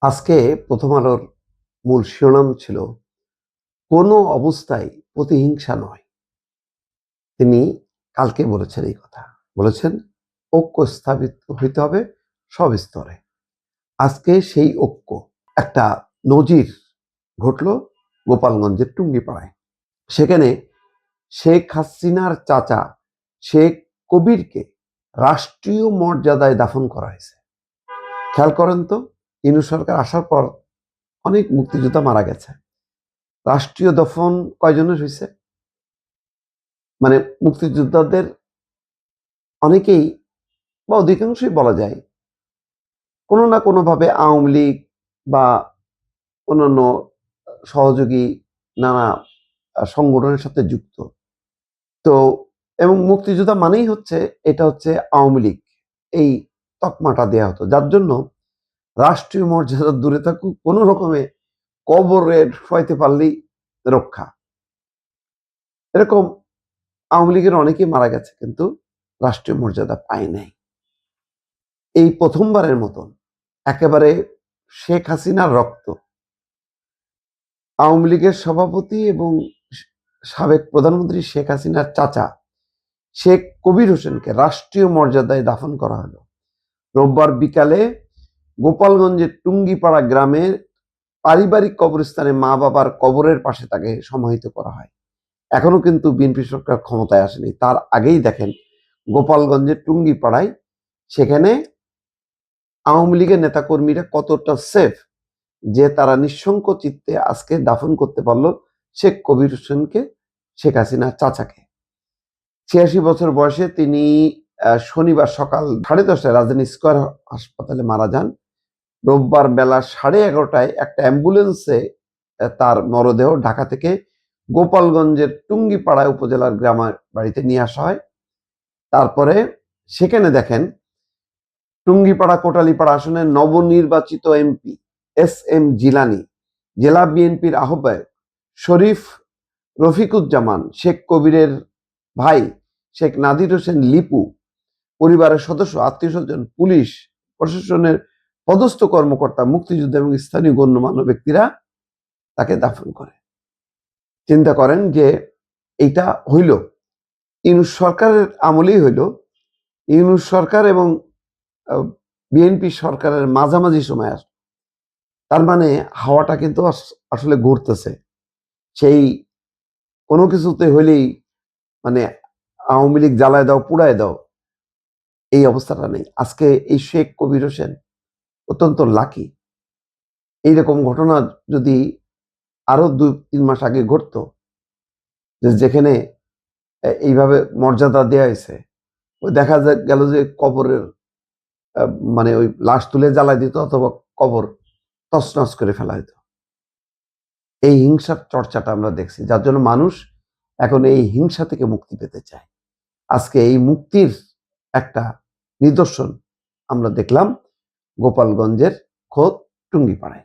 আজকে প্রথম আলোর মূল শিরোনাম ছিল, কোনো অবস্থায় প্রতিহিংসা নয়। তিনি কালকে বলেছেন এই কথা। বলেছেন, ঐক্য স্থাপিত হইতে হবে সব স্তরে। আজকে সেই ঐক্য, একটা নজির ঘটল গোপালগঞ্জের টুঙ্গিপাড়ায়। সেখানে শেখ হাসিনার চাচা শেখ কবিরকে রাষ্ট্রীয় মর্যাদায় দাফন করা হয়েছে। খেয়াল করেন তো? ইনু সরকার আসার পর অনেক মুক্তিযোদ্ধা মারা গেছে। রাষ্ট্রীয় দফন কয়জনের হয়েছে? মানে মুক্তিযোদ্ধাদের অনেকেই বা অধিকাংশই বলা যায় কোনো না কোনোভাবে আওয়ামী লীগ বা অন্যান্য সহযোগী নানা সংগঠনের সাথে যুক্ত। তো এবং মুক্তিযোদ্ধা মানেই হচ্ছে, এটা হচ্ছে আওয়ামী লীগ, এই তকমাটা দেয়া হতো। যার জন্য রাষ্ট্রীয় মর্যাদা দূরে থাকুক, কোনো রকমে কবরে শোয়াইতে পারলেই রক্ষা। এরকম আওয়ামী লীগের অনেকেই মারা গেছে, কিন্তু রাষ্ট্রীয় মর্যাদা পায় নাই। এই প্রথমবারের মতন একেবারে শেখ হাসিনার রক্ত। আওয়ামী লীগের সভাপতি এবং সাবেক প্রধানমন্ত্রী শেখ হাসিনার চাচা শেখ কবির হোসেনকে রাষ্ট্রীয় মর্যাদায় দাফন করা হলো। রোববার বিকালে গোপালগঞ্জের টুঙ্গিপাড়া গ্রামের পারিবারিক কবরস্থানে মা বাবার কবরের পাশে তাকে সমাহিত করা হয়। এখনও কিন্তু বিএনপি সরকার ক্ষমতায় আসেনি। তার আগেই দেখেন গোপালগঞ্জের টুঙ্গিপাড়ায় সেখানে আওয়ামী লীগের নেতাকর্মীরা কতটা সেফ যে তারা নিঃশঙ্ক চিত্তে আজকে দাফন করতে পারল শেখ কবির হোসেনকে, শেখ হাসিনা চাচাকে। ছিয়াশি বছর বয়সে তিনি শনিবার সকাল সাড়ে দশটায় রাজধানী স্কোয়ার হাসপাতালে মারা যান। রোববার বেলা সাড়ে এগারোটায় একটা অ্যাম্বুলেন্সে তার মরদেহ ঢাকা থেকে গোপালগঞ্জের টুঙ্গিপাড়া উপজেলার গ্রামের বাড়িতে নিয়ে আসা হয়। তারপরে সেখানে দেখেন টুঙ্গিপাড়া কোটালীপাড়া আসনের নবনির্বাচিত এমপি এস এম জিলানি, জেলা বিএনপির আহ্বায়ক শরীফ রফিকুজ্জামান, শেখ কবিরের ভাই শেখ নাদির হোসেন লিপু, পরিবারের সদস্য আত্মীয় স্বজন পুলিশ, প্রশাসনের পদস্থ কর্মকর্তা, মুক্তিযুদ্ধ এবং স্থানীয় গণ্যমান্য ব্যক্তিরা তাকে দাফন করে। চিন্তা করেন যে এইটা হইল, ইউনুস সরকারের আমলেই হইল। ইউনুস সরকার এবং বিএনপি সরকারের মাঝামাঝি সময় আস, তার মানে হাওয়াটা কিন্তু আস- আসলে ঘুরতেছে। সেই কোনো কিছুতে হইলেই মানে আওয়ামী লীগ জ্বালায় দাও, পুড়ায় দাও, এই অবস্থাটা নেই। আজকে এই শেখ কবির হোসেন অত্যন্ত লাকি এইরকম ঘটনা যদি আরও দুই, তিন মাস আগে ঘটতো, যে যেখানে এইভাবে মর্যাদা দেওয়া হয়েছে, ওই দেখা গেল যে কবরের মানে ওই লাশ তুলে জ্বালাই দিত অথবা কবর তছনছ করে ফেলা হতো এই হিংসার চর্চাটা আমরা দেখছি, যার জন্য মানুষ এখন এই হিংসা থেকে মুক্তি পেতে চায়। আজকে এই মুক্তির একটা নিদর্শন আমরা দেখলাম। গোপালগঞ্জের খোদ টুঙ্গিপাড়ায়।